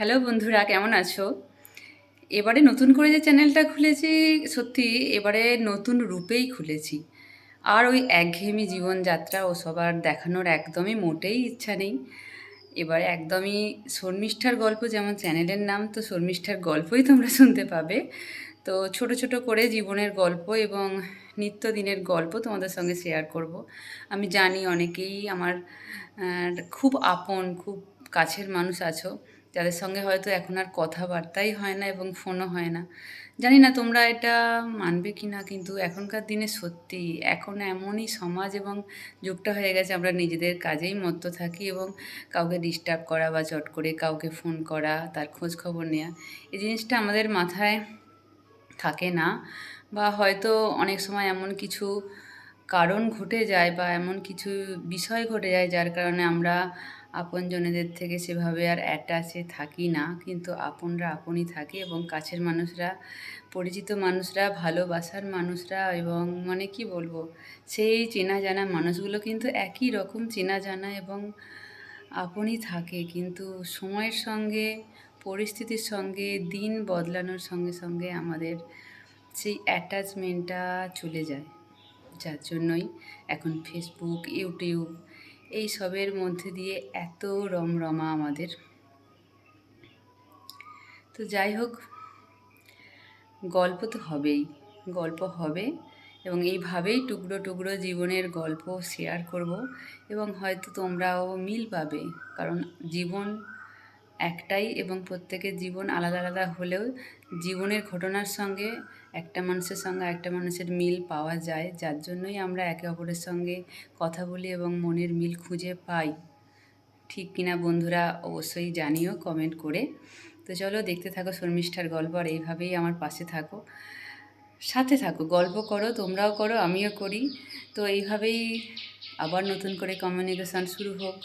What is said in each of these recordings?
Hello বন্ধুরা, কেমন আছো? এবারে নতুন করে যে চ্যানেলটা খুলেছি, সত্যি এবারে নতুন রূপেই খুলেছি। আর ওই একঘেয়েমি জীবনযাত্রা ও সবার দেখানোর একদমই মোটেই ইচ্ছা নেই। এবারে একদমই শর্মিষ্ঠার গল্প, যেমন চ্যানেলের নাম, তো শর্মিষ্ঠার গল্পই তোমরা শুনতে পাবে। তো ছোট ছোট করে জীবনের গল্প এবং নিত্যদিনের গল্প তোমাদের সঙ্গে শেয়ার করব। আমি জানি অনেকেই আমার খুব আপন, খুব কাছের মানুষ আছো। যাদের সঙ্গে হয়তো এখন আর কথাবার্তাই হয় না এবং ফোনও হয় না। জানি না তোমরা এটা মানবে কি না কিন্তু এখনকার দিনে সত্যি এখন এমনই সমাজ এবং যুগটা হয়ে গেছে, আমরা নিজেদের কাজেই মত্ত থাকি এবং কাউকে ডিস্টার্ব করা বা চট করে কাউকে ফোন করা, তার খোঁজ খবর নেওয়া এই জিনিসটা আমাদের মাথায় থাকে না। বা হয়তো অনেক সময় এমন কিছু কারণ ঘটে যায় বা এমন কিছু বিষয় ঘটে যায় যার কারণে আমরা আপনজনেদের থেকে সেভাবে আর অ্যাটাচে থাকি না। কিন্তু আপনরা আপনই থাকে এবং কাছের মানুষরা, পরিচিত মানুষরা, ভালোবাসার মানুষরা এবং মানে কি বলব, সেই চেনা জানা মানুষগুলো কিন্তু একই রকম চেনা জানা এবং আপনই থাকে। কিন্তু সময়ের সঙ্গে, পরিস্থিতির সঙ্গে, দিন বদলানোর সঙ্গে সঙ্গে আমাদের সেই অ্যাটাচমেন্টটা চলে যায়। যার জন্যই। এখন ফেসবুক ইউটিউব এই সবের মধ্যে দিয়ে এত রমরমা আমাদের। তো যাই হোক, গল্প তো হবেই, গল্প হবে এবং এইভাবেই টুকরো টুকরো জীবনের গল্প শেয়ার করব এবং হয়তো তোমরাও মিল পাবে। কারণ জীবন একটাই এবং প্রত্যেকের জীবন আলাদা আলাদা হলেও জীবনের ঘটনার সঙ্গে একটা মানুষের সঙ্গে একটা মানুষের মিল পাওয়া যায়, যার জন্যই আমরা একে অপরের সঙ্গে কথা বলি এবং মনের মিল খুঁজে পাই। ঠিক কিনা বন্ধুরা, অবশ্যই জানিও কমেন্ট করে। তো চলো দেখতে থাকো শর্মিষ্ঠার গল্প আর এইভাবেই আমার পাশে থাকো। সাথে থাকো, গল্প করো, তোমরাও করো, আমিও করি। তো এইভাবেই আবার নতুন করে কমিউনিকেশান শুরু হোক।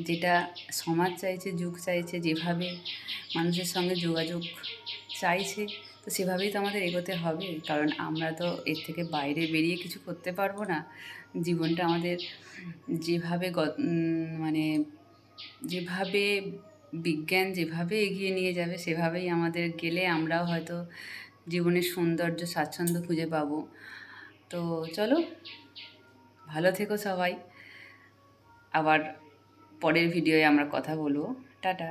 যেটা সমাজ চাইছে, যুগ চাইছে, যেভাবে মানুষের সঙ্গে যোগাযোগ চাইছে তো সেভাবেই তো আমাদের এগোতে হবে, কারণ আমরা তো এর থেকে বাইরে বেরিয়ে কিছু করতে পারব না। জীবনটা আমাদের যেভাবে মানে যেভাবে বিজ্ঞান যেভাবে এগিয়ে নিয়ে যাবে, সেভাবেই আমাদের গেলে আমরাও হয়তো জীবনের সৌন্দর্য, স্বাচ্ছন্দ্য খুঁজে পাবো। তো চলো, ভালো থেকো সবাই। আবার পরের ভিডিওয়ে আমরা কথা বলব। টাটা।